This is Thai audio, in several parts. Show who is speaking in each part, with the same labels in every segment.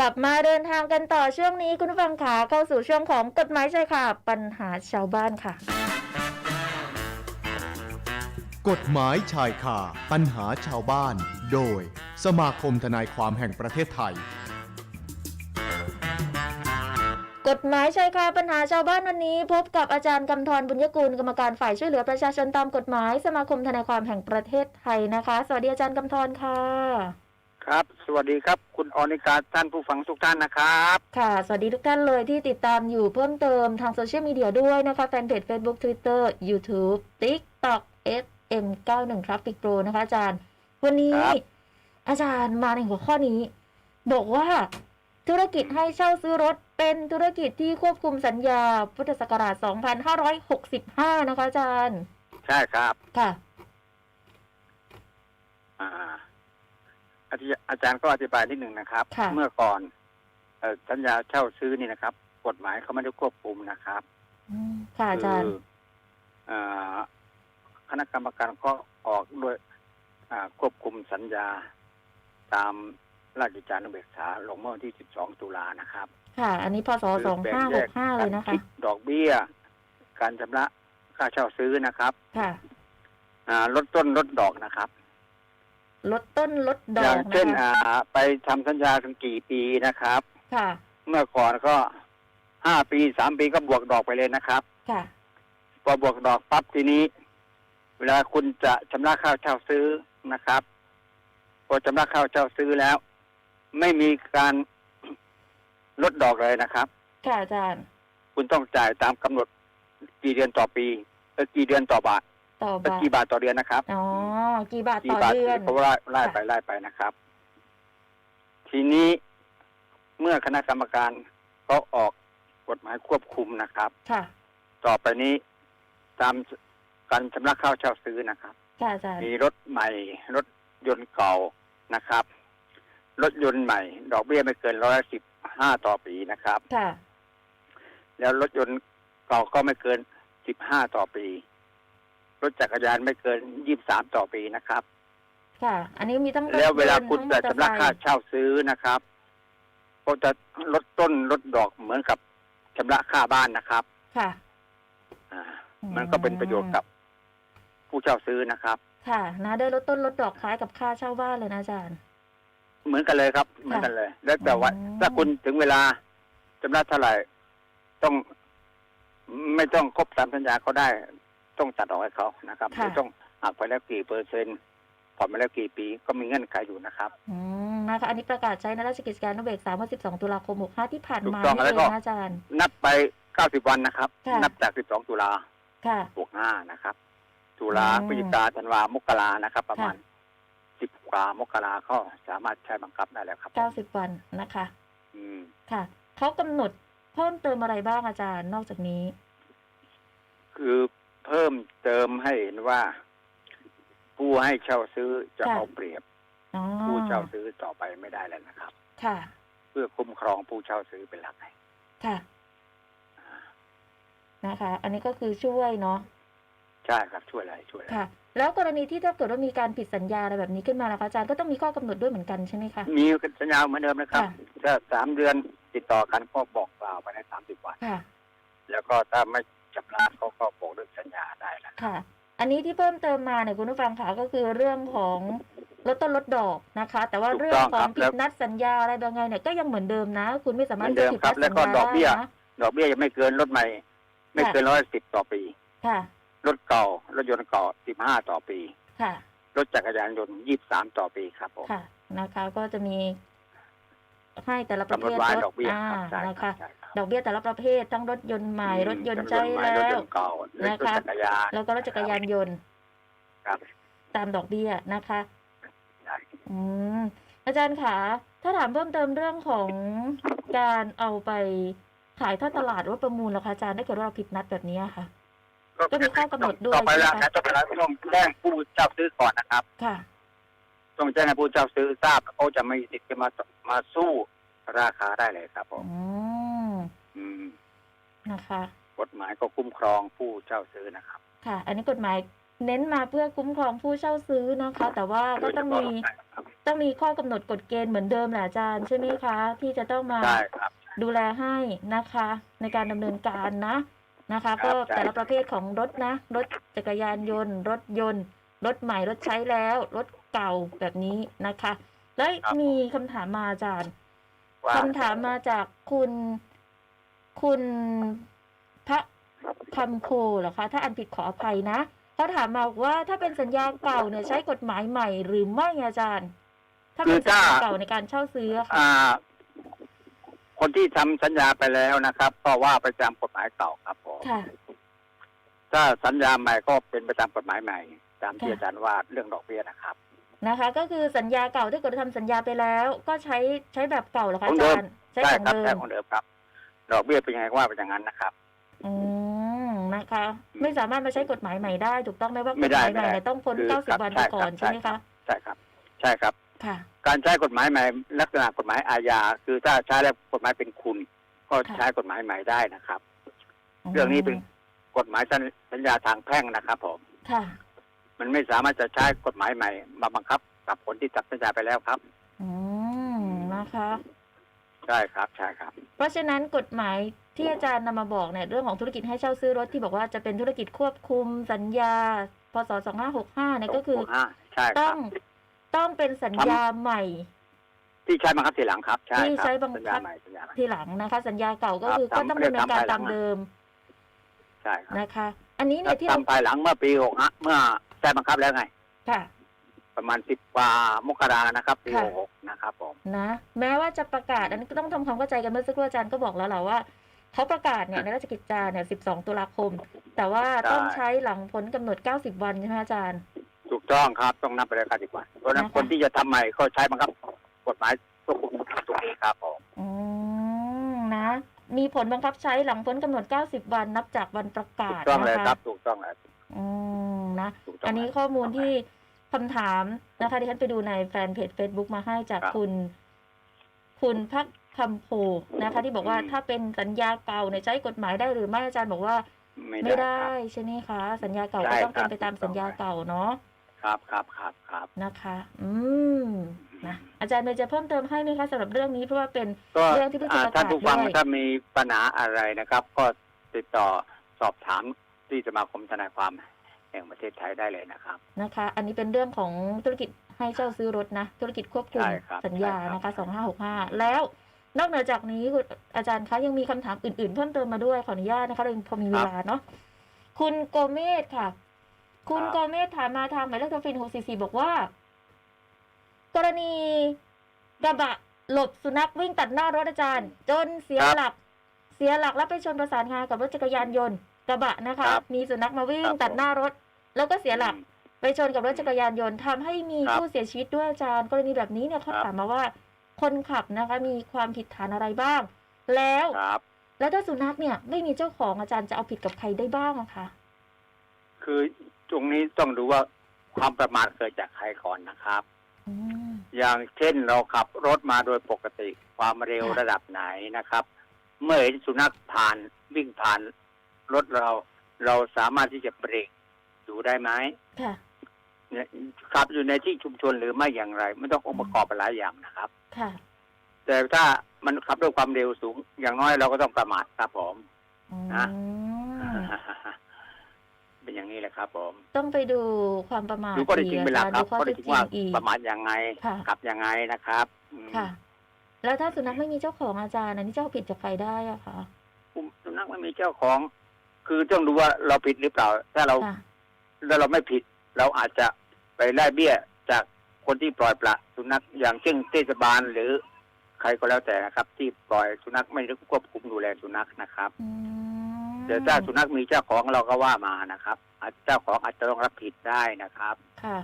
Speaker 1: กลับมาเดินทางกันต่อช่วงนี้คุณผู้ฟังขาเข้าสู่ช่วงของกฎหมายชายค่ะ ปัญหาชาวบ้านค่ะ
Speaker 2: กฎหมายชายคาปัญหาชาวบ้าน โดย สมาคมทนายความแห่งประเทศไทย
Speaker 1: กฎหมายชายคาปัญหาชาวบ้านวันนี้ พบกับอาจารย์กำธรบุญยกุลกรรมการฝ่ายช่วยเหลือประชาชนตามกฎหมาย สมาคมทนายความแห่งประเทศไทยนะคะ สวัสดีอาจารย์กำธรค่ะ
Speaker 3: ครับ สวัสดีครับ คุณออนิกาท่านผู้ฟังทุกท่านนะครับ
Speaker 1: ค่ะ สวัสดีทุกท่านเลยที่ติดตามอยู่เพิ่มเติมทางโซเชียลมีเดียด้วยนะคะ แฟนเพจ Facebook Twitter YouTube TikTok FM91 Traffic Pro นะคะอาจารย์ วันนี้
Speaker 3: ครับ
Speaker 1: อาจารย์มาในหัวข้อนี้ บอกว่า ธุรกิจให้เช่าซื้อรถเป็นธุรกิจที่ควบคุมสัญญาพุทธศักราช 2565 นะคะอาจารย์
Speaker 3: ใช่ครับ
Speaker 1: ค่ะ
Speaker 3: อ่า อาจอาจารย์ก็อธิบายนิดหนึ่งนะครับ
Speaker 1: ค่ะ
Speaker 3: เมื่อก่อนเอ่อสัญญาเช่าซื้อนี่นะครับ กฎหมายเขาไม่ได้ควบคุมนะครับ
Speaker 1: อืมค่ะอาจารย์
Speaker 3: คืเอ่อคณะกรรมการก็ออกด้วยอ่าควบคุมสัญญา ตามราชกิจจานุเบกษาลงเมื่อวันที่ 12 ตุลานะครับ
Speaker 1: ค่ะ อันนี้พศ
Speaker 3: คือแบ่งแยก
Speaker 1: 2565เลยนะ
Speaker 3: การ
Speaker 1: คะ
Speaker 3: คิดดอกเบี้ย การชำระค่าเช่าซื้อนะครับ
Speaker 1: ค่ะ
Speaker 3: อ่าลดต้นลดดอกนะครับ
Speaker 1: ลดต้นลดด
Speaker 3: อ
Speaker 1: อย่างก
Speaker 3: เช่น
Speaker 1: นะคะ
Speaker 3: อ่าไปทำสัญญาถึงกี่ปีนะครับ
Speaker 1: ค่ะ
Speaker 3: เมื่อก่อนก็ห้าปีสามปีก็บวกดอกไปเลยนะครับ
Speaker 1: ค่ะ
Speaker 3: พอบวกดอกปั๊บทีนี้ เวลาคุณจะชำระค่าเช่าซื้อนะครับ พอชำระค่าเช่าซื้อแล้ว ไม่มีการ ลดดอกเลยนะครับ
Speaker 1: ค่ะอาจารย์
Speaker 3: คุณต้องจ่ายตามกำหนดกี่เดือนต่อปีเออกี่เดือนต่อบาท
Speaker 1: ต่อ
Speaker 3: เออบา
Speaker 1: ท
Speaker 3: กี่บาทต่อเดือนนะครับ
Speaker 1: อ๋อกี่บาท
Speaker 3: กี่
Speaker 1: ต่อบา
Speaker 3: ท
Speaker 1: เดือน
Speaker 3: เพราะว่าไล่ไปไล่ไปนะครับ ทีนี้เมื่อคณะกรรมการเขาออกกฎหมายควบคุมนะครับ
Speaker 1: ค่ะ
Speaker 3: ต่อไปนี้ตามการชำระค่าเช่าซื้อนะครับ
Speaker 1: ค่ะอาจารย์
Speaker 3: มีรถใหม่ รถยนต์เก่านะครับ รถยนต์ใหม่ ดอกเบี้ยไม่เกินร้อยสิบห้าต่อปีนะครับ
Speaker 1: ค่ะ
Speaker 3: แล้วรถยนต์เก่าก็ไม่เกินสิบห้าต่อปี รถจักรยานไม่เกินยี่สามต่อปีนะครับ
Speaker 1: ค่ะ อันนี้มีทั้งรถ
Speaker 3: แล้วเวลาย
Speaker 1: นต์
Speaker 3: คุณ
Speaker 1: ทั้ง
Speaker 3: จะ
Speaker 1: มอเตอ
Speaker 3: ชำระ
Speaker 1: ไซ
Speaker 3: ค่า
Speaker 1: ค์
Speaker 3: เช่าซื้อนะครับก็จะลดต้นลดดอกเหมือนกับชำระค่าบ้านนะครับ
Speaker 1: ค่ะ
Speaker 3: อ่า
Speaker 1: อืม
Speaker 3: มันก็เป็นประโยชน์กับผู้เช่าซื้อนะครับ
Speaker 1: ค่ะ นะได้ลดต้นลดดอกคล้ายกับค่าเช่าบ้านเลยนะอาจารย์
Speaker 3: เหมือนกันเลยครับ เหมือนกันเลย แล้วแต่ว่า
Speaker 1: อืม
Speaker 3: ถ้าคุณถึงเวลาชำระเท่าไหร่ต้องไม่ต้องครบตามสัญญาเขาได้ ต้องตัดออกให้เขานะครับหรือต้องหักไปแล้วกี่เปอร์เซ็นต์ผ่อนไปแล้วกี่ปีก็มีเงื่อนไขอยู่นะครับ
Speaker 1: อืมนะคะอันนี้ประกาศใช้ในราชกิจการนุเบกษาเมื่อ 12 ตุลาคม 65 ที่ผ่าน
Speaker 3: ถูก
Speaker 1: มา
Speaker 3: ต้อง
Speaker 1: นี่
Speaker 3: แล้
Speaker 1: เอ
Speaker 3: วก็
Speaker 1: งนะอาจารย์
Speaker 3: นับไปเก้าสิบวันนะครับ
Speaker 1: ค่ะ
Speaker 3: นับจากสิบสองตุลา
Speaker 1: ค่ะ
Speaker 3: บวกห้านะครับ ตุลา
Speaker 1: อืม
Speaker 3: พฤศจิกาธันวามกรานะครับ ประมาณสิบกว่ามกราก็สามารถใช้บังคับได้แล้วครับ
Speaker 1: 90 วันนะคะ
Speaker 3: อืม
Speaker 1: ค่ะเขากำหนดเพิ่มเติมอะไรบ้างอาจารย์นอกจากนี้
Speaker 3: คือ เพิ่มเติมให้เห็นว่า ผู้ให้เช่าซื้อจะ
Speaker 1: ค่ะ
Speaker 3: เอาเปรียบ
Speaker 1: อ๋อ
Speaker 3: ผู้เช่าซื้อต่อไปไม่ได้แล้วนะครับ
Speaker 1: ค่ะ
Speaker 3: เพื่อคุ้มครองผู้เช่าซื้อเป็นหลักไง
Speaker 1: ค่ะ นะคะ อันนี้ก็คือช่วยเนาะ
Speaker 3: ใช่ครับช่วยอะไรช่วยอะไร
Speaker 1: ค่ะ แล้วกรณีที่ถ้าเกิดว่ามีการผิดสัญญาอะไรแบบนี้ขึ้นมานะคะอาจารย์ก็ต้องมีข้อกำหนดด้วยเหมือนกันใช่ไหมคะ
Speaker 3: มีสัญญาเหมือนเดิมนะครับ
Speaker 1: ค่ะ
Speaker 3: ถ้าสามเดือนติดต่อกันก็บอกกล่าวไปในสามสิบวัน
Speaker 1: ค่ะ
Speaker 3: แล้วก็ถ้าไม่ชำระเขาก็บอกด้วย สัญญาได้แล้ว
Speaker 1: ค่ะ อันนี้ที่เพิ่มเติมมาเนี่ยคุณผู้ฟังค่ะก็คือเรื่องของลดต้นลดดอกนะคะ แต่ว่าเรื่องของผิดนัดสัญญาอะไรบางไงเนี่ยก็ยังเหมือนเดิมนะ คุณไม่สามารถจะผิดนัดสัญญาได้นะ
Speaker 3: ดอกเบี้ยยังไม่เกินรถใหม่ ไม่เกินร้อยสิบต่อปี
Speaker 1: ค่ะ
Speaker 3: รถเก่ารถยนต์เก่าสิบห้าต่อปี
Speaker 1: ค่ะ
Speaker 3: รถจักรยานยนต์ยี่สามต่อปีครับผม
Speaker 1: ค่ะนะคะ ก็จะมีให้แต่ละประ
Speaker 3: กำห
Speaker 1: เภ
Speaker 3: นด
Speaker 1: ท
Speaker 3: ไว้
Speaker 1: รถ
Speaker 3: ดอกเบี้ย
Speaker 1: อ่า
Speaker 3: ครับใช่
Speaker 1: นะ
Speaker 3: ครั
Speaker 1: คะ
Speaker 3: บใช่ครับ
Speaker 1: ดอกเบี้ยแต่ละประเภททั้งรถยนต์ใหม่รถยนต์
Speaker 3: ร
Speaker 1: ใช้
Speaker 3: ถใหม่
Speaker 1: แล้
Speaker 3: รถ
Speaker 1: ว
Speaker 3: ยนต์เก่าหรือ
Speaker 1: นะคะ
Speaker 3: รถจักรยาน
Speaker 1: แล้วก็รถจักรยานยนต์
Speaker 3: ครับ
Speaker 1: ตามดอกเบี้ยนะคะ
Speaker 3: ใช่
Speaker 1: อืมอาจารย์คะถ้าถามเพิ่มเติมเรื่องของการเอาไปขายท่อตลาดหรือว่าประมูลล่ะคะอาจารย์ถ้าเกิดว่าเราผิดนัดแบบนี้ค่ะ ก็มีข้อกำหนดด้วย
Speaker 3: ต่อไปแล้ว
Speaker 1: ใช่ไหม
Speaker 3: นะต่อไปแล้วต้องแจ้งผู้เช่าซื้อก่อนนะครับ
Speaker 1: ค่ะ
Speaker 3: ต้องแจ้งให้ผู้เช่าซื้อทราบเขาจะไม่มีสิทธิ์จะมามาสู้ราคาได้เลยครับผม
Speaker 1: อืม
Speaker 3: อืม
Speaker 1: นะคะ
Speaker 3: กฎหมายก็คุ้มครองผู้เช่าซื้อนะครับ
Speaker 1: ค่ะ อันนี้กฎหมายเน้นมาเพื่อคุ้มครองผู้เช่าซื้อนะคะ แต่ว่าก็ต้องมี
Speaker 3: โดยเฉพาะครับ
Speaker 1: ต้องมีข้อกำหนดกฎเกณฑ์เหมือนเดิมแหละอาจารย์ใช่ไหมคะ ที่จะต้องมา
Speaker 3: ได้ครับ
Speaker 1: ดูแลให้นะคะ ในการดำเนินการนะนะคะ
Speaker 3: ครับ
Speaker 1: ก็
Speaker 3: ใช่
Speaker 1: แต่ละประเภทของรถนะ รถจักรยานยนต์ รถยนต์ รถใหม่รถใช้แล้ว รถเก่าแบบนี้นะคะ แล้วมีคำถามมาอาจารย์
Speaker 3: ว่า
Speaker 1: คำถามมาจากคุณ คุณพระคำโคเหรอคะ ถ้าอันผิดขออภัยนะเขาถามมาว่าถ้าเป็นสัญญาเก่าเนี่ยใช้กฎหมายใหม่หรือไม่อาจารย์ ถ้าเป็นสัญญาเก่าในการเช่าซื้ออะค่ะ
Speaker 3: อ่าคนที่ทำสัญญาไปแล้วนะครับ ก็ว่าไปตามกฎหมายเก่าครับผม
Speaker 1: ค่ะ
Speaker 3: ถ้าสัญญาใหม่ก็เป็นไปตามกฎหมายใหม่ ตามที่
Speaker 1: ค่ะ
Speaker 3: อาจารย์ว่าเรื่องดอกเบี้ยนะครับ
Speaker 1: นะคะ ก็คือสัญญาเก่าถ้าเกิดทำสัญญาไปแล้ว ก็ใช้ใช้แบบเก่าเหรอคะ
Speaker 3: ขอ
Speaker 1: อาง
Speaker 3: เดิม
Speaker 1: จารย์ใช้
Speaker 3: ใช่
Speaker 1: ของ
Speaker 3: ครับ
Speaker 1: เดิ
Speaker 3: ใช่
Speaker 1: ม
Speaker 3: ของเดิมครับ ดอกเบี้ยเป็นยังไงก็ว่าไปอย่างนั้นนะครับ
Speaker 1: อืมนะคะ ไม่สามารถมาใช้กฎหมายใหม่ได้ ถูกต้องไหมว่าก
Speaker 3: ไม่
Speaker 1: ฎห
Speaker 3: ได้
Speaker 1: มายใหม่
Speaker 3: ไม่ได้
Speaker 1: เนี่ยต้องพ้น
Speaker 3: คือ
Speaker 1: เก้าสิบ
Speaker 3: ครับ
Speaker 1: วัน
Speaker 3: ใช่
Speaker 1: ไปก่อน
Speaker 3: ครับ
Speaker 1: ใช่ไหมคะ
Speaker 3: ใช่ครับ ใช่ครับ
Speaker 1: ค่ะ
Speaker 3: การใช้กฎหมายใหม่ ลักษณะกฎหมายอาญาคือถ้าใช้แล้วกฎหมายเป็นคุณ ก็
Speaker 1: ค่ะ
Speaker 3: ใช้กฎหมายใหม่ได้นะครับ เรื่องนี้เป็นกฎหมายสัญญาทางแพ่งนะครับผม
Speaker 1: ค่ะ
Speaker 3: มันไม่สามารถจะใช้กฎหมายใหม่ มาบังคับกับคนที่ตัดสัญญาไปแล้วครับ
Speaker 1: อืมนะคะ
Speaker 3: ใช่ครับใช่ครับ
Speaker 1: เพราะฉะนั้นกฎหมายที่อาจารย์นำมาบอกเนี่ยเรื่องของธุรกิจให้เช่าซื้อรถที่บอกว่าจะเป็นธุรกิจควบคุมสัญญาพศ2565เนี่ยก็คือ
Speaker 3: ห้าใช่ค
Speaker 1: ต้
Speaker 3: รั
Speaker 1: อบงต้องเป็นสัญญาใหม่
Speaker 3: ที่ใช้บังคับทีหลังครับใช่
Speaker 1: ที่
Speaker 3: ครับ
Speaker 1: ใช้บังคับ
Speaker 3: สัญญาใหม่สัญญาใหม่
Speaker 1: ทีหลังนะคะ สัญญาเก่าก็
Speaker 3: ครับ
Speaker 1: คือก็
Speaker 3: ทำ
Speaker 1: ต้องดำเนินการ
Speaker 3: ไม่ได้ทำภายหลั
Speaker 1: ตางมเดิม
Speaker 3: ใช่ครับ
Speaker 1: นะคะ อันนี้เนี่
Speaker 3: ถ้าย
Speaker 1: ที่เรา
Speaker 3: ทำภายหลังเมื่อปีหกฮะเมื่อใช้บังคับแล้วไง
Speaker 1: ค่ะ
Speaker 3: ประมาณสิบกว่ามกรานะครับปี
Speaker 1: ค่ะ
Speaker 3: หกหกนะครับผม
Speaker 1: นะ แม้ว่าจะประกาศอันนี้ก็ต้องทำความเข้าใจกันเมื่อสักครู่อาจารย์ก็บอกแล้วแหละว่าเขาประกาศเนี่ยในราชกิจจาเนี่ย 12 ตุลาคม แต่ว่าต้องใช้หลังพ้นกำหนด 90 วันใช่ไหมอาจารย์
Speaker 3: ถูกต้องครับต้องนับไปเลยครับดีกว่าเพราะฉะนั้น
Speaker 1: นะคะ
Speaker 3: คนที่จะทำใหม่ก็ใช้บังคับกฎหมายควบคุมตรงนี้ครับผม
Speaker 1: อืมนะ มีผลบังคับใช้หลังพ้นกำหนด 90 วันนับจากวันประกา
Speaker 3: ถู
Speaker 1: ศ
Speaker 3: กต้องเลย
Speaker 1: นะ
Speaker 3: ครั
Speaker 1: คะ
Speaker 3: บถูกต้องเลย
Speaker 1: อืมนะ
Speaker 3: ถูกต้อง
Speaker 1: อันนี้
Speaker 3: เลย
Speaker 1: ข้อมูลที่ คำถามนะคะที่ฉันไปดูในแฟนเพจ Facebook มาให้จาก
Speaker 3: ครับ
Speaker 1: คุณ คุณพักคำโพนะคะ ที่บอกว่า
Speaker 3: อืม
Speaker 1: ถ้าเป็นสัญญาเก่าเนี่ยใช้กฎหมายได้หรือไม่อาจารย์บอกว่า
Speaker 3: ไม่
Speaker 1: ไม่
Speaker 3: ได้
Speaker 1: ได้
Speaker 3: ครับ
Speaker 1: ใช่ไหมคะ สัญญาเก่า
Speaker 3: ใช่
Speaker 1: ก็ต้องเป็น
Speaker 3: ครับ
Speaker 1: ไปตาม
Speaker 3: ถูกต้อง
Speaker 1: สัญญาเก่าเนาะ
Speaker 3: ครับครับครับครับ
Speaker 1: นะคะ อืมนะอาจารย์เมย์จะเพิ่มเติมให้ไหมคะสำหรับเรื่องนี้เพราะว่าเป็น
Speaker 3: ก็
Speaker 1: เรื่องที่เพิ่งจะ
Speaker 3: อ่า
Speaker 1: ประกาศ
Speaker 3: ท่านผู้ฟัง
Speaker 1: ด้วย
Speaker 3: ถ้ามีปัญหาอะไรนะครับ ก็ติดต่อสอบถามที่สมาคมทนายความ แห่งประเทศไทยได้เลยนะครับ
Speaker 1: นะคะ อันนี้เป็นเรื่องของธุรกิจให้เช่าซื้อรถนะ ธุรกิจควบคุม
Speaker 3: ใช่ครับ
Speaker 1: สัญญา
Speaker 3: ใช่ครับ
Speaker 1: นะคะสองห้าหกห้าแล้วนอกเหนือจากนี้คุณอาจารย์คะยังมีคำถามอื่น ๆ เพิ่มเติมมาด้วยขออนุญาตนะคะเรายังพอมีเวลาเนาะคุณโกเมศค่ะ คุณโกเมศถามมาทางหมายเลขโทรฟินหกสี่สี่บอกว่า กรณีกระบะหลบสุนัขวิ่งตัดหน้ารถอาจารย์ จนเสีย
Speaker 3: ครับ
Speaker 1: หลัก เสียหลักแล้วไปชนประสานงากับรถจักรยานยนต์ กระบะนะคะ
Speaker 3: ครับ
Speaker 1: มีสุนัขมาวิ่ง
Speaker 3: ครับ
Speaker 1: ตัดหน้ารถ แล้วก็เสียหลัก
Speaker 3: อืม
Speaker 1: ไปชนกับรถจักรยานยนต์ทำให้มี
Speaker 3: ครับ
Speaker 1: ผู้เสียชีวิตด้วยอาจารย์กรณีแบบนี้เนี่ยเขา
Speaker 3: ครับ
Speaker 1: ถามมาว่า คนขับนะคะมีความผิดฐานอะไรบ้าง แล้ว
Speaker 3: ครับ
Speaker 1: แล้วถ้าสุนัขเนี่ยไม่มีเจ้าของอาจารย์จะเอาผิดกับใครได้บ้างอะคะ
Speaker 3: คือตรงนี้ต้องดูว่าความประมาทเกิดจากใครก่อนนะครับ
Speaker 1: อืม
Speaker 3: อย่างเช่นเราขับรถมาโดยปกติความเร็ว
Speaker 1: ค่ะ
Speaker 3: ระดับไหนนะครับ เมื่อเห็นสุนัขผ่านวิ่งผ่าน รถเรา เราสามารถที่จะเบรกดูได้ไหม
Speaker 1: ค่ะ
Speaker 3: เนี่ยขับอยู่ในที่ชุมชนหรือไม่อย่างไร ไม่ต้ององค์ประกอบหลายอย่างนะครับ
Speaker 1: ค่ะ
Speaker 3: แต่ถ้ามันขับด้วยความเร็วสูง อย่างน้อยเราก็ต้องประมาทครับผม
Speaker 1: อืม
Speaker 3: นะเป็นอย่างนี้แหละครับผม
Speaker 1: ต้องไปดูความประมาท
Speaker 3: ดูข้อเท็จจริงเป็นหลักครับ
Speaker 1: ดูข้อ
Speaker 3: ข้อ
Speaker 1: เท็
Speaker 3: เท็
Speaker 1: จ
Speaker 3: จ
Speaker 1: จ
Speaker 3: จ
Speaker 1: ริ
Speaker 3: ริ
Speaker 1: ง
Speaker 3: งว่า
Speaker 1: อีก
Speaker 3: ประมาทยังไง
Speaker 1: ค่ะ
Speaker 3: ขับยังไงนะครับอืม
Speaker 1: ค่ะ แล้วถ้าสุนัขไม่มีเจ้าของอาจารย์อันนี้จะเอาผิดจากใครได้อะคะ
Speaker 3: สุนัขไม่มีเจ้าของ คือต้องดูว่าเราผิดหรือเปล่า ถ้าเรา
Speaker 1: ค่ะ
Speaker 3: ถ้าเราไม่ผิด เราอาจจะไปไล่เบี้ยจากคนที่ปล่อยปละสุนัขอย่างเช่นเทศบาลหรือใครก็แล้วแต่นะครับ ที่ปล่อยสุนัขไม่ได้ควบคุมดูแลสุนัขนะครับ
Speaker 1: อืม
Speaker 3: แต่ถ้าสุนัขมีเจ้าของเราก็ว่ามานะครับอาจเจ้าของอาจจะต้องรับผิดได้นะครับ
Speaker 1: ค่ะ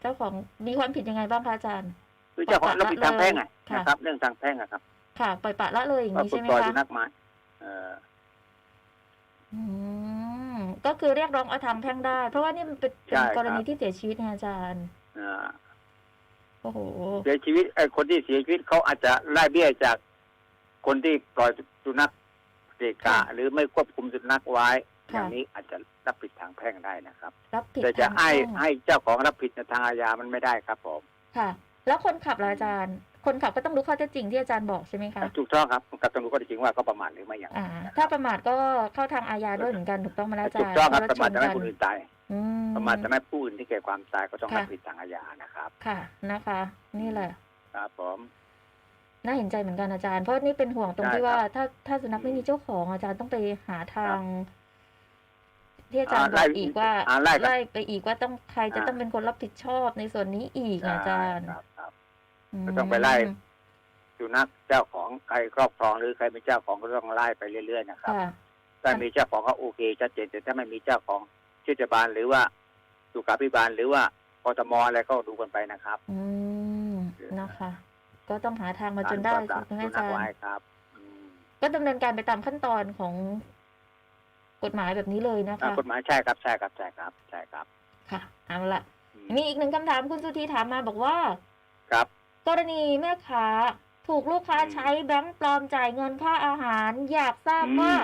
Speaker 1: เจ้าของมีความผิดยังไงบ้างคะอาจารย์
Speaker 3: คือเจ้าของรับผิดทางแพ่งไง
Speaker 1: ค่ะ
Speaker 3: นะครับ เรื่องทางแพ่งอะครับ
Speaker 1: ค่ะปล่อยปละละเลยอย่าง
Speaker 3: ว่า
Speaker 1: นี้
Speaker 3: คุ
Speaker 1: ใช่
Speaker 3: ณ
Speaker 1: ไหม
Speaker 3: ปล่อย
Speaker 1: คะ
Speaker 3: สุนัขมาเออ
Speaker 1: อืมก็คือเรียกร้องเอาทางแพ่งได้ เพราะว่านี่มันเป็นเป็นกรณีที่เสียชีวิตนะอาจารย์
Speaker 3: เออ
Speaker 1: โอ้โห
Speaker 3: เสียชีวิตไอ้คนที่เสียชีวิตเขาอาจจะไล่เบี้ยจากคนที่ปล่อยสุนัขเกะกะ
Speaker 1: ค่ะ
Speaker 3: หรือไม่ควบคุมสุนัขไว้
Speaker 1: ค่ะ
Speaker 3: อย่างนี้อาจจะรับผิดทางแพ่งได้นะครับ
Speaker 1: รับผิด
Speaker 3: แต่จะ
Speaker 1: ทาง
Speaker 3: ให้
Speaker 1: แพ่ง
Speaker 3: ให้เจ้าของรับผิดในทางอาญามันไม่ได้ครับผม
Speaker 1: ค่ะ แล้วคนขับล่ะอาจารย์ คนขับก็ต้องรู้ข้อเท็จจริงที่อาจารย์บอกใช่ไหมคะ
Speaker 3: ถูกต้องครับกับตำรวจก็จริงว่าก็ประมาทหรือไม่อย่าง
Speaker 1: อ่าถ้าประมาทก็เข้าทางอาญาด้วยเหมือนกันถูกต้องไหมล่ะอาจารย์
Speaker 3: ถูกต้องครับ
Speaker 1: เพ
Speaker 3: ประมาท
Speaker 1: ช
Speaker 3: ทำให้
Speaker 1: กั
Speaker 3: ผู้อื่นตาย
Speaker 1: อืม
Speaker 3: ประมาททำให้ผู้อื่นที่เกิดความตายก็ต้องรับ
Speaker 1: ค่ะ
Speaker 3: ผิดทางอาญานะครับ
Speaker 1: ค่ะนะคะ นี่แหละ
Speaker 3: ครับผม
Speaker 1: น่าเห็นใจเหมือนกันอาจารย์เพราะนี่เป็นห่วงตรง
Speaker 3: ใช่
Speaker 1: ที่ว่า
Speaker 3: ครับ
Speaker 1: ถ้าถ้าสุนัขไม่มีเจ้าของอาจารย์ต้องไปหาทางที่อาจารย์บ
Speaker 3: ไล่
Speaker 1: อกอีกว่า
Speaker 3: อ่าไล่กัน
Speaker 1: ไล่ไปอีกว่าต้องใครจะ
Speaker 3: อ่า
Speaker 1: ต้องเป็นคนรับผิดชอบในส่วนนี้อีกอาจารย์
Speaker 3: ครับครับ
Speaker 1: ม
Speaker 3: ก็ต้องไปไล่สุนัขเจ้าของใครครอบครองหรือใครเป็นเจ้าของก็ต้องไล่ไปเรื่อยๆนะครับ
Speaker 1: ค่ะ
Speaker 3: ถ้ามีเจ้าของก็โอเคชัดเจนแต่ถ้าไม่มีเจ้าของเทศบาลหรือว่าสุขาภิบาลหรือว่ากทมอะไรก็ดูกันไปนะครับ
Speaker 1: อืมนะคะ ก็ต้องหาทางมาจนได้
Speaker 3: กรปราบ
Speaker 1: ใช่ไหม
Speaker 3: สุ
Speaker 1: อา
Speaker 3: นัข
Speaker 1: จาร
Speaker 3: ไว้
Speaker 1: ย์
Speaker 3: ครับอืม
Speaker 1: ก็ดำเนินการไปตามขั้นตอนของกฎหมายแบบนี้เลยนะ
Speaker 3: อ่า
Speaker 1: คะ
Speaker 3: กฎหมายใช่ครับใช่ครับใช่ครับใช่ครับ
Speaker 1: ค่ะเอาละ
Speaker 3: อืม
Speaker 1: มีอีกหนึ่งคำถามคุณสุธีถามมาบอกว่า
Speaker 3: ครับ
Speaker 1: กรณีแม่ค้าถูกลูกค้า
Speaker 3: อืม
Speaker 1: ใช้แบงค์ปลอมจ่ายเงินค่าอาหาร อยากทราบ
Speaker 3: อืม
Speaker 1: ว่า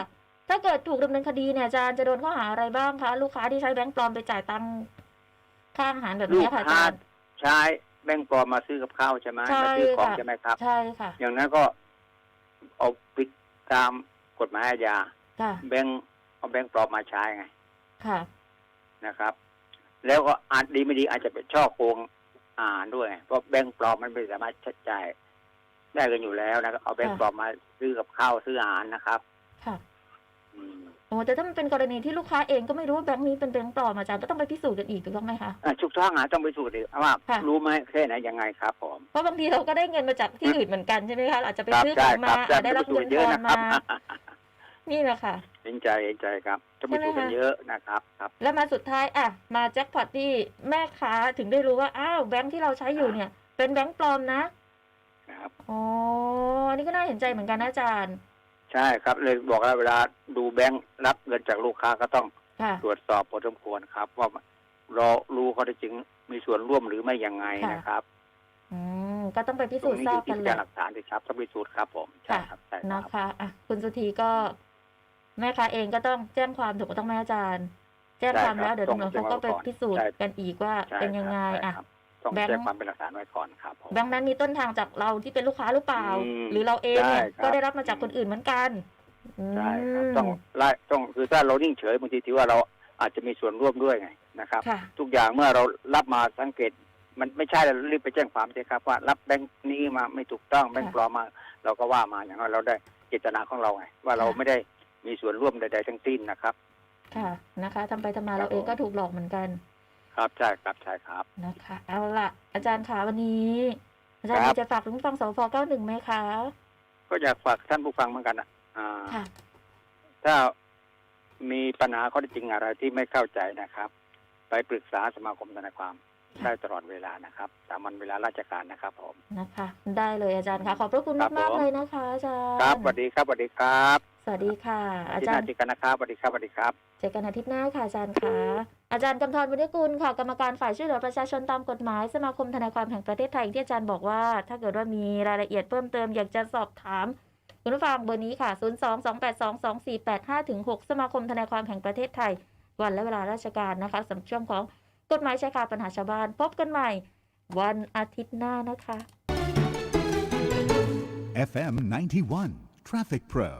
Speaker 1: ถ้าเกิดถูกดำเนินคดีเนี่ยอาจารย์จะโดนข้อหาอะไรบ้างคะ ลูกค้าที่ใช้แบงค์ปลอมไปจ่ายตังค่าอาหารแบบ
Speaker 3: ลู
Speaker 1: นี้
Speaker 3: ก
Speaker 1: ค่ะอา
Speaker 3: ค้า
Speaker 1: จารย์
Speaker 3: ใช้แบงก์ปลอมมาซื้อกับข้าวใช่ไหม
Speaker 1: ใช่
Speaker 3: มาซื้อของ
Speaker 1: ค่ะ
Speaker 3: ใช่ไหมครับ
Speaker 1: ใช่ค่ะ
Speaker 3: อย่างนั้นก็เอาปิดตามกฎหมายอาญา
Speaker 1: ค่ะ
Speaker 3: แบงก์เอาแบงก์ปลอมมาใช้ไง
Speaker 1: ค่ะ
Speaker 3: นะครับ แล้วก็อาจดีไม่ดีอาจจะเป็นช่อโกง อ่านด้วย เพราะแบงก์ปลอมมันไม่สามารถใช้จ่ายได้กันอยู่แล้วนะครับเอาแบงก์
Speaker 1: ค่ะ
Speaker 3: ปลอมมาซื้อกับข้าวซื้ออาหารนะครับ
Speaker 1: ค่ะ
Speaker 3: อืม
Speaker 1: โอ้แต่ถ้ามันเป็นกรณีที่ลูกค้าเองก็ไม่รู้ว่าแบงค์นี้เป็นแบงค์ปลอมอาจารย์ก็ต้องไปพิสูจน์กันอีกถูกต้องไหมคะ
Speaker 3: อะชุกท้องหาต้องไปสูตรดิว่า
Speaker 1: ค่ะ
Speaker 3: รู้ไหมแค่ไหนยังไงครับผม
Speaker 1: เพราะบางทีเราก็ได้เงินมาจากที่อื่นเหมือนกันใช่ไหมคะอาจจะไป
Speaker 3: ครับ
Speaker 1: ซื้อข
Speaker 3: ใช่
Speaker 1: อง
Speaker 3: ค
Speaker 1: มา
Speaker 3: รับใช่
Speaker 1: อาจได้รับ
Speaker 3: ไปสู
Speaker 1: เงิ
Speaker 3: ต
Speaker 1: น
Speaker 3: รเย
Speaker 1: ท
Speaker 3: อะ
Speaker 1: อน
Speaker 3: นะครับ
Speaker 1: มานี่แหละค่ะ
Speaker 3: เห็นใจเห็นใจครับ ต้องไป
Speaker 1: ใช่ไหม
Speaker 3: สูตรกัน
Speaker 1: คะ
Speaker 3: เยอะนะครับครับ
Speaker 1: แล้วมาสุดท้ายอะมาแจ็คพอตที่แม่ค้าถึงได้รู้ว่าอ้าวแบงค์ที่เราใช้อยู่เนี่ย เป็นแบงค์ปลอมนะ
Speaker 3: ครับ
Speaker 1: อ๋ออันนี้ก็น่าเห็นใจเหมือนกันนะอาจารย์
Speaker 3: ใช่ครับเลยบอกแล้วเวลาดูแบงค์รับเงินจากลูกค้าก็ต้อง
Speaker 1: ค่ะ
Speaker 3: ตรวจสอบพอสมควรครับ ว่าเรารู้ข้อเท็จจริงมีส่วนร่วมหรือไม่ยังไง
Speaker 1: ค่ะ
Speaker 3: นะครับ
Speaker 1: อืมก็ต้องไปพิ
Speaker 3: ตร
Speaker 1: สู
Speaker 3: ง
Speaker 1: จน์
Speaker 3: นี้
Speaker 1: ทรา
Speaker 3: อบยู่
Speaker 1: กั
Speaker 3: ที่
Speaker 1: น
Speaker 3: พ
Speaker 1: แห
Speaker 3: ยาน
Speaker 1: ละ
Speaker 3: หลักฐานสิครับต้องพิสูจน์ครับผมใช่
Speaker 1: ค่ะ
Speaker 3: ครับใช่ค
Speaker 1: นะ
Speaker 3: รับ
Speaker 1: คะอะคุณสุธีก็ แม่ค้าเองก็ต้องแจ้งความถูกต้องไหมอาจารย์ แจ้งความแล้วเดี๋ยวตำรวจเขาก็ไปพิสูจน์กันอีกว่า
Speaker 3: ใช่
Speaker 1: เป็นยังไง
Speaker 3: ครับใช่
Speaker 1: อะ
Speaker 3: ครับต้อง
Speaker 1: แบงค์
Speaker 3: แจ้งความเป็นหลักฐานไว้ก่อนครับผม
Speaker 1: แบงค์นั้นมีต้นทางจากเราที่เป็นลูกค้าหรือเปล่า
Speaker 3: อืม
Speaker 1: หรือเราเองเนี่ย
Speaker 3: ใช่ครับ
Speaker 1: ก็ได้รับมาจากคนอื่นเหมือนกันอืม
Speaker 3: ใช่ครับต้องไล่ต้องคือถ้าเรานิ่งเฉยบางทีถือว่าเราอาจจะมีส่วนร่วมด้วยไงนะครับ
Speaker 1: ค่ะ
Speaker 3: ทุกอย่างเมื่อเรารับมาสังเกต มันไม่ใช่เรารีบไปแจ้งความใช่ครับ ว่ารับแบงค์นี้มาไม่ถูกต้องแบงค์ปลอมมา เราก็ว่ามาอย่างนั้นเราได้เจตนาของเราไงว่าเรา
Speaker 1: ค่ะ
Speaker 3: ไม่ได้ มีส่วนร่วมใด ๆ ทั้งสิ้นนะครับ
Speaker 1: ค่ะนะคะทำไปทำมา
Speaker 3: ครับ
Speaker 1: เราเอง
Speaker 3: ผม
Speaker 1: ก็ถูกหลอกเหมือนกัน
Speaker 3: ครับใช่ครับใช่ครับ
Speaker 1: นะคะ เอาละอาจารย์คะวันนี้อาจารย์
Speaker 3: ครับ
Speaker 1: มีจะฝากถึงผู้ฟังสพเก้าหนึ่งไหมคะ
Speaker 3: ก็อยากฝากท่านผู้ฟังเหมือนกันนะอ่า
Speaker 1: ค่ะ
Speaker 3: ถ้ามีปัญหาข้อเท็จจริงอะไรที่ไม่เข้าใจนะครับ ไปปรึกษาสมาคมทนายความ
Speaker 1: ค่ะ
Speaker 3: ได้ตลอดเวลานะครับตามวันเวลาราชการนะครับผม
Speaker 1: นะคะ ได้เลยอาจารย์คะขอบพระคุณ
Speaker 3: ครับ
Speaker 1: มาก
Speaker 3: ผม
Speaker 1: ๆเลยนะคะอาจารย์
Speaker 3: ครับสวัสดีครับสวัสดีครับ
Speaker 1: สวัสดีค่ะ อา
Speaker 3: ที่
Speaker 1: จาร
Speaker 3: น่า
Speaker 1: ย์
Speaker 3: จิกันนะครับสวัสดีครับสวัสดีครับ
Speaker 1: เจอกันอาทิตย์หน้าค่ะอาจารย์คะอาจารย์กำธรบุญยกุลค่ะกรรมการฝ่ายช่วยเหลือประชาชนตามกฎหมายสมาคมทนายความแห่งประเทศไทยที่อาจารย์บอกว่า ถ้าเกิดว่ามีรายละเอียดเพิ่มเติมอยากจะสอบถามคุณผู้ฟังเบอร์นี้ค่ะ 0 2 2 8 2 2 4 8 5ถึง6สมาคมทนายความแห่งประเทศไทย วันและเวลาราชการนะคะสำหรับช่วงของกฎหมายชายคาปัญหาชาวบ้าน พบกันใหม่ วันอาทิตย์หน้านะคะ
Speaker 4: FM 91 Traffic Pro